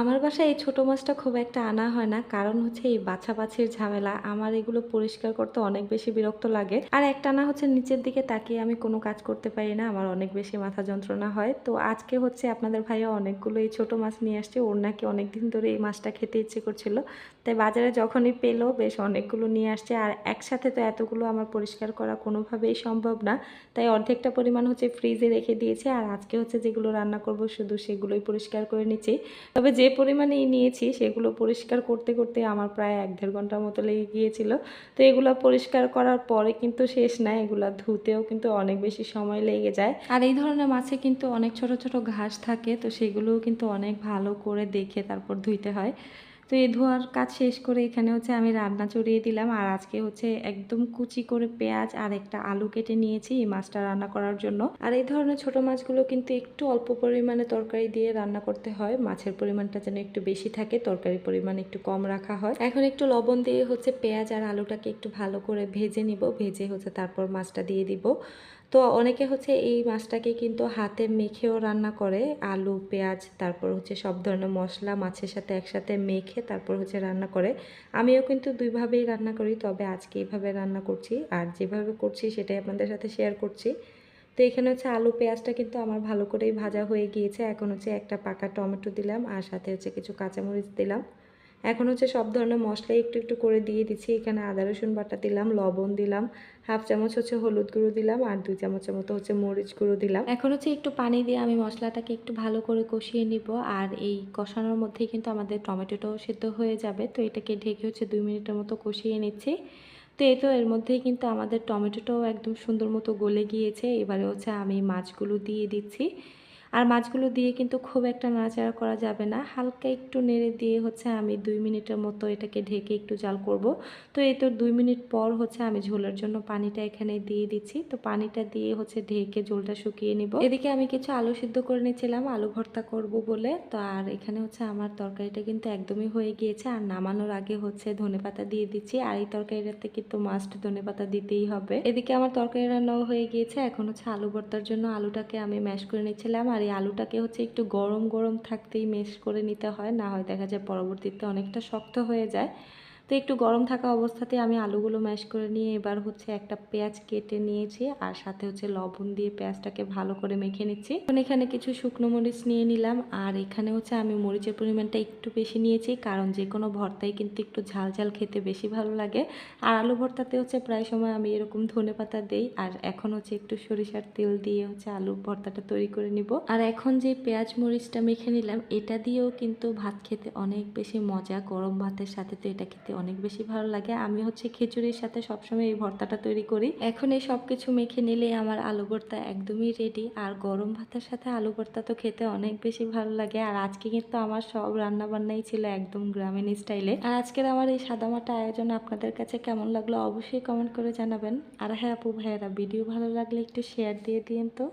আমার বাসায় এই ছোট মাছটা খুব একটা আনা হয় না। কারণ হচ্ছে এই বাছাবাছির ঝামেলা। আমার এগুলো পরিষ্কার করতে অনেক বেশি বিরক্ত লাগে। আর একটা না হচ্ছে নিচের দিকে তাকিয়ে আমি কোনো কাজ করতে পারি না। আমার অনেক বেশি মাথা যন্ত্রণা হয়। তো আজকে হচ্ছে আপনাদের ভাইয়া অনেকগুলো এই ছোট মাছ নিয়ে আসছে। ওর নাকি অনেকদিন ধরে এই মাছটা খেতে ইচ্ছে করছিল। তাই বাজারে যখনই পেল বেশ অনেকগুলো নিয়ে আসছে। আর একসাথে তো এতগুলো আমার পরিষ্কার করা কোনোভাবেই সম্ভব না। তাই অর্ধেকটা পরিমাণ হচ্ছে ফ্রিজে রেখে দিয়েছে। আর আজকে হচ্ছে যেগুলো রান্না করব শুধু সেগুলোই পরিষ্কার করে নিচ্ছি। তবে যে পরিমাণে নিয়েছি সেগুলো পরিষ্কার করতে করতে আমার প্রায় এক দেড় ঘণ্টার মতো লেগে গিয়েছিল। তো এগুলো পরিষ্কার করার পরে কিন্তু শেষ না, এগুলো ধুতেও কিন্তু অনেক বেশি সময় লেগে যায়। আর এই ধরনের মাছে কিন্তু অনেক ছোট ছোট ঘাস থাকে, তো সেগুলোও কিন্তু অনেক ভালো করে দেখে তারপর ধুইতে হয়। তো এই ধোয়ার কাজ শেষ করে এখানে হচ্ছে আমি রান্না চড়িয়ে দিলাম। আর আজকে হচ্ছে একদম কুচি করে পেঁয়াজ আর একটা আলু কেটে নিয়েছি এই মাছটা রান্না করার জন্য। আর এই ধরনের ছোট মাছগুলো কিন্তু একটু অল্প পরিমাণে তরকারি দিয়ে রান্না করতে হয়। মাছের পরিমাণটা যেন একটু বেশি থাকে, তরকারির পরিমাণ একটু কম রাখা হয়। এখন একটু লবণ দিয়ে হচ্ছে পেঁয়াজ আর আলুটাকে একটু ভালো করে ভেজে নিব। ভেজে হচ্ছে তারপর মাছটা দিয়ে দিব। তো অনেকে হচ্ছে এই মাছটাকে কিন্তু হাতে মেখেও রান্না করে, আলু, পেঁয়াজ, তারপর হচ্ছে সব ধরনের মশলা, মাছের সাথে একসাথে মেখে তারপর হচ্ছে রান্না করে। আমিও কিন্তু দুইভাবেই রান্না করি, তবে আজকে এইভাবে রান্না করছি আর যেভাবে করছি সেটাই আপনাদের সাথে শেয়ার করছি। তো এখানে হচ্ছে আলু, পেঁয়াজটা কিন্তু আমার ভালো করেই ভাজা হয়ে গিয়েছে। এখন হচ্ছে একটা পাকা টমেটো দিলাম আর সাথে হচ্ছে কিছু কাঁচামরিচ দিলাম। এখন হচ্ছে সব ধরনের মশলা একটু একটু করে দিয়ে দিচ্ছি। এখানে আদা, রসুন বাটা দিলাম, লবণ দিলাম, হাফ চামচ হচ্ছে হলুদ গুঁড়ো দিলাম আর দুই চামচের মতো হচ্ছে মরিচ গুঁড়ো দিলাম। এখন হচ্ছে একটু পানি দিয়ে আমি মশলাটাকে একটু ভালো করে কষিয়ে নিব আর এই কষানোর মধ্যেই কিন্তু আমাদের টমেটোটাও সেদ্ধ হয়ে যাবে। তো এটাকে ঢেকে হচ্ছে দুই মিনিটের মতো কষিয়ে নিচ্ছি। তো এই তো এর মধ্যেই কিন্তু আমাদের টমেটোটাও একদম সুন্দর মতো গলে গিয়েছে। এবারে হচ্ছে আমি মাছগুলো দিয়ে দিচ্ছি। আর মাছগুলো দিয়ে কিন্তু খুব একটা নাড়াচাড়া করা যাবে না। হালকা একটু নেড়ে দিয়ে হচ্ছে আমি দুই মিনিটের মতো এটাকে ঢেকে একটু জাল করব। তো এই তো দুই মিনিট পর হচ্ছে আমি ঝোলের জন্য পানিটা এখানে দিয়ে দিচ্ছি। তো পানিটা দিয়ে হচ্ছে ঢেকে ঝোলটা শুকিয়ে নিব। এদিকে আমি কিছু আলু সিদ্ধ করে নিয়েছিলাম, আলু ভর্তা করব বলে। তো আর এখানে হচ্ছে আমার তরকারিটা কিন্তু একদমই হয়ে গিয়েছে। আর নামানোর আগে হচ্ছে ধনে পাতা দিয়ে দিচ্ছি। আর এই তরকারিটাতে কিন্তু মাস্ট ধনে পাতা দিতেই হবে। এদিকে আমার তরকারি রান্নাও হয়ে গিয়েছে। এখন হচ্ছে আলু ভর্তার জন্য আলুটাকে আমি ম্যাশ করে নিচ্ছিলাম আর এই আলুটাকে হচ্ছে একটু গরম গরম থাকতেই মেশ করে নিতে হয়। না হয় দেখা যায় পরবর্তীতে অনেকটা শক্ত হয়ে যায়। তো একটু গরম থাকা অবস্থাতে আমি আলুগুলো ম্যাশ করে নিয়ে এবার হচ্ছে একটা পেঁয়াজ কেটে নিয়েছি আর সাথে হচ্ছে লবণ দিয়ে পেঁয়াজটাকে ভালো করে মেখে নিচ্ছি। এখন এখানে কিছু শুকনো মরিচ নিয়ে নিলাম আর এখানে হচ্ছে আমি মরিচের পরিমাণটা একটু বেশি নিয়েছি কারণ যে কোনো ভর্তাই কিন্তু একটু ঝাল ঝাল খেতে বেশি ভালো লাগে। আর আলু ভর্তাতে হচ্ছে প্রায় সময় আমি এরকম ধনে পাতা দেই আর এখন হচ্ছে একটু সরিষার তেল দিয়ে হচ্ছে আলু ভর্তাটা তৈরি করে নিব। আর এখন যে পেঁয়াজ মরিচটা মেখে নিলাম এটা দিয়েও কিন্তু ভাত খেতে অনেক বেশি মজা, গরম ভাতের সাথে তো এটা খেতে অনেক বেশি ভালো লাগে। আমি হচ্ছে খিচুড়ির সাথে সবসময় এই ভর্তাটা তৈরি করি। এখন এই সব কিছু মেখে নিলে আমার আলু ভর্তা একদমই রেডি আর গরম ভাতের সাথে আলু ভর্তা তো খেতে অনেক বেশি ভালো লাগে। আর আজকে কিন্তু আমার সব রান্না বান্নাই ছিল একদম গ্রামীণ স্টাইলে আর আজকের আমার এই সাদামাটা আয়োজন আপনাদের কাছে কেমন লাগল অবশ্যই কমেন্ট করে জানাবেন। আর হ্যাঁ আপু ভাইয়েরা ভিডিও ভালো লাগলে একটু শেয়ার দিয়ে দিন তো।